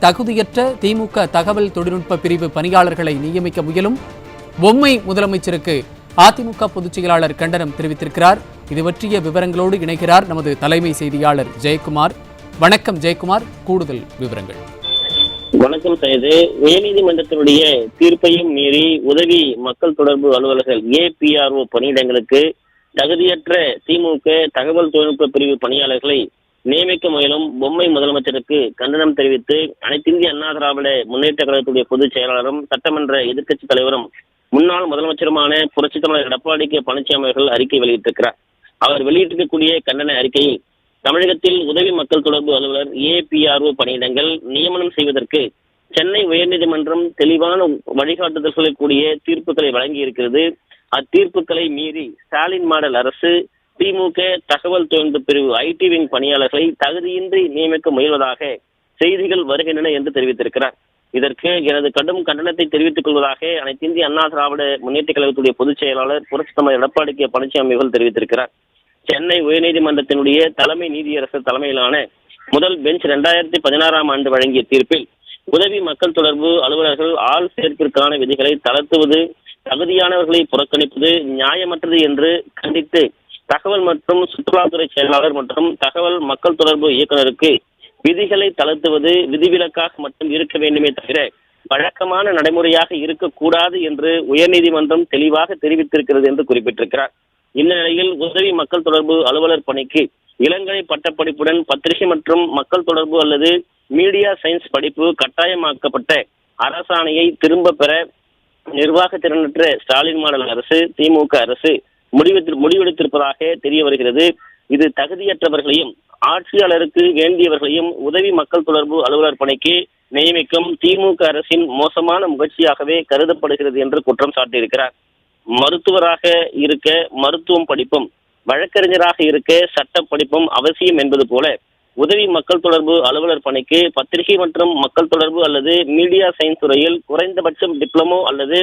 தகுதியற்ற திமுக தகவல் தொழில்நுட்ப பிரிவு பணியாளர்களை நியமிக்க முயலும் பொம்மை முதலமைச்சருக்கு அதிமுக பொதுச் செயலாளர் கண்டனம் தெரிவித்திருக்கிறார். இது பற்றிய விவரங்களோடு இணைகிறார் நமது தலைமை செய்தியாளர் ஜெயக்குமார். வணக்கம் ஜெயக்குமார். கூடுதல் விவரங்கள். வணக்கம் சைது உயர்நீதிமன்றத்தினுடைய தீர்ப்பையும் மீறி உதவி மக்கள் தொடர்பு அலுவலர்கள் ஏபிஆர்ஓ பணியிடங்களுக்கு தகுதியற்ற திமுக தகவல் தொழில்நுட்ப பிரிவு பணியாளர்களை நியமிக்க முயலும் பொம்மை முதலமைச்சருக்கு கண்டனம் தெரிவித்து அனைத்திந்திய அண்ணா திராவிட முன்னேற்ற கழகத்துடைய பொதுச் செயலாளரும் சட்டமன்ற எதிர்க்கட்சித் தலைவரும் முன்னாள் முதலமைச்சருமான புரட்சித் தலைவர் எடப்பாடி கே பழனிசாமி அவர்கள் அறிக்கை வெளியிட்டிருக்கிறார். அவர் வெளியிட்டிருக்கக்கூடிய கண்டன அறிக்கையில் தமிழகத்தில் உதவி மக்கள் தொடர்பு அலுவலர் ஏபிஆர்ஓ பணியிடங்கள் நியமனம் செய்வதற்கு சென்னை உயர்நீதிமன்றம் தெளிவான வழிகாட்டுதல்களை கூடிய தீர்ப்புகளை வழங்கி இருக்கிறது அத்தீர்ப்புகளை மீறி ஸ்டாலின் மாடல் அரசு திமுக தகவல் தொழில்நுட்ப பிரிவு ஐடி விங் பணியாளர்களை தகுதியின்றி நியமிக்க முயல்வதாக செய்திகள் வருகின்றன என்று தெரிவித்திருக்கிறார். இதற்கு எனது கடும் கண்டனத்தை தெரிவித்துக் கொள்வதாக அனைத்து இந்திய அண்ணா திராவிட முன்னேற்ற கழகத்துடைய பொதுச் செயலாளர் புரட்சித் தலைவர் எடப்பாடி கே பழனிசாமி அவர்கள் தெரிவித்திருக்கிறார். சென்னை உயர்நீதிமன்றத்தினுடைய தலைமை நீதியரசர் தலைமையிலான முதல் பெஞ்ச் இரண்டாயிரத்தி பதினாறாம் ஆண்டு வழங்கிய தீர்ப்பில் உதவி மக்கள் தொடர்பு அலுவலர்கள் ஆள் சேர்ப்பிற்கான விதிகளை தளர்த்துவது தகுதியானவர்களை புறக்கணிப்பது நியாயமற்றது என்று கண்டித்து தகவல் மற்றும் சுற்றுலாத்துறை செயலாளர் மற்றும் தகவல் மக்கள் தொடர்பு இயக்குநருக்கு விதிகளை தளர்த்துவது விதிவிலக்காக மட்டும் இருக்க வேண்டுமே தவிர வழக்கமான நடைமுறையாக இருக்கக்கூடாது என்று உயர்நீதிமன்றம் தெளிவாக தெரிவித்திருக்கிறது என்று குறிப்பிட்டிருக்கிறார். இந்த நிலையில் உதவி மக்கள் தொடர்பு அலுவலர் பணிக்கு இளங்கலை பட்டப்படிப்புடன் பத்திரிகை மற்றும் மக்கள் தொடர்பு அல்லது மீடியா சயின்ஸ் படிப்பு கட்டாயமாக்கப்பட்ட அரசாணையை திரும்ப பெற நிர்வாக திறனற்ற ஸ்டாலின் மாடல் அரசு திமுக அரசு முடிவெடு முடிவெடுத்திருப்பதாக தெரிய வருகிறது. இது தகுதியற்றவர்களையும் ஆட்சியாளருக்கு வேண்டியவர்களையும் உதவி மக்கள் தொடர்பு அலுவலர் பணிக்கு நியமிக்கும் திமுக அரசின் மோசமான முயற்சியாகவே கருதப்படுகிறது என்று குற்றம் சாட்டியிருக்கிறார். மருத்துவராக இருக்க மருத்துவம் படிப்பும் வழக்கறிஞராக இருக்க சட்ட படிப்பும் அவசியம் என்பது போல உதவி மக்கள் தொடர்பு அலுவலர் பணிக்கு பத்திரிகை மற்றும் மக்கள் தொடர்பு அல்லது மீடியா சயின்ஸ் துறையில் குறைந்தபட்சம் டிப்ளமோ அல்லது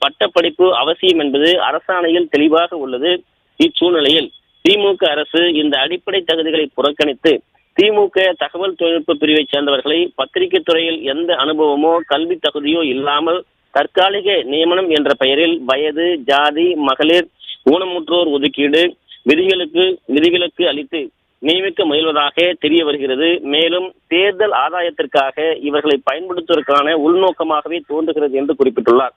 பட்டப்படிப்பு அவசியம் என்பது அரசாணையில் தெளிவாக உள்ளது. இச்சூழ்நிலையில் திமுக அரசு இந்த அடிப்படை தகுதிகளை புறக்கணித்து திமுக தகவல் தொழில்நுட்ப பிரிவைச் சேர்ந்தவர்களை பத்திரிகை துறையில் எந்த அனுபவமோ கல்வி தகுதியோ இல்லாமல் தற்காலிக நியமனம் என்ற பெயரில் வயது ஜாதி மகளிர் ஊனமுற்றோர் ஒதுக்கீடு விதிகளுக்கு விதிகளுக்கு அளித்து நியமிக்க முயல்வதாக தெரிய வருகிறது. மேலும் தேர்தல் ஆதாயத்திற்காக இவர்களை பயன்படுத்துவதற்கான உள்நோக்கமாகவே தோன்றுகிறது என்று குறிப்பிட்டுள்ளார்.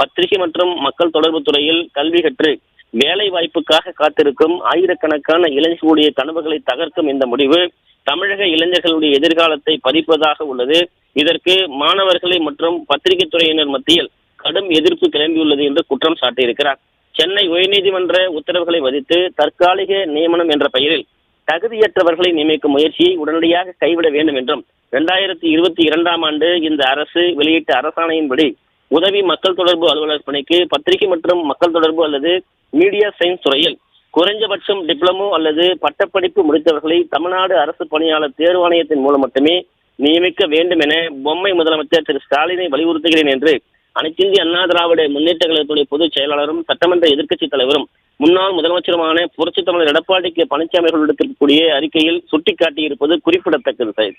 பத்திரிகை மற்றும் மக்கள் தொடர்பு துறையில் கல்வி கற்று வேலை வாய்ப்புக்காக காத்திருக்கும் ஆயிரக்கணக்கான இளைஞர்களுடைய கனவுகளை தகர்க்கும் இந்த முடிவு தமிழக இளைஞர்களுடைய எதிர்காலத்தை பதிப்பதாக உள்ளது. இதற்கு மாணவர்களை மற்றும் பத்திரிகை துறையினர் மத்தியில் கடும் எதிர்ப்பு கிளம்பியுள்ளது என்று குற்றம் சாட்டியிருக்கிறார். சென்னை உயர்நீதிமன்ற உத்தரவுகளை வதித்து தற்காலிக நியமனம் என்ற பெயரில் தகுதியற்றவர்களை நியமிக்கும் முயற்சியை உடனடியாக கைவிட வேண்டும் என்றும் இரண்டாயிரத்தி இருபத்தி இரண்டாம் ஆண்டு இந்த அரசு வெளியிட்ட அரசாணையின்படி உதவி மக்கள் தொடர்பு அலுவலர் பணிக்கு பத்திரிகை மற்றும் மக்கள் தொடர்பு அல்லது மீடியா சயின்ஸ் துறையில் குறைஞ்சபட்சம் டிப்ளமோ அல்லது பட்டப்படிப்பு முடித்தவர்களை தமிழ்நாடு அரசு பணியாளர் தேர்வாணையத்தின் மூலம் மட்டுமே நியமிக்க வேண்டும் என பொம்மை முதலமைச்சர் திரு ஸ்டாலினை வலியுறுத்துகிறேன் என்று அனைத்திந்திய அண்ணா திராவிட முன்னேற்ற கழகத்துடைய பொதுச் செயலாளரும் சட்டமன்ற எதிர்க்கட்சித் தலைவரும் முன்னாள் முதலமைச்சருமான புரட்சித் தமிழர் எடப்பாடி கே பழனிசாமி அவர்கள் அறிக்கையில் சுட்டிக்காட்டியிருப்பது குறிப்பிடத்தக்கது சார்.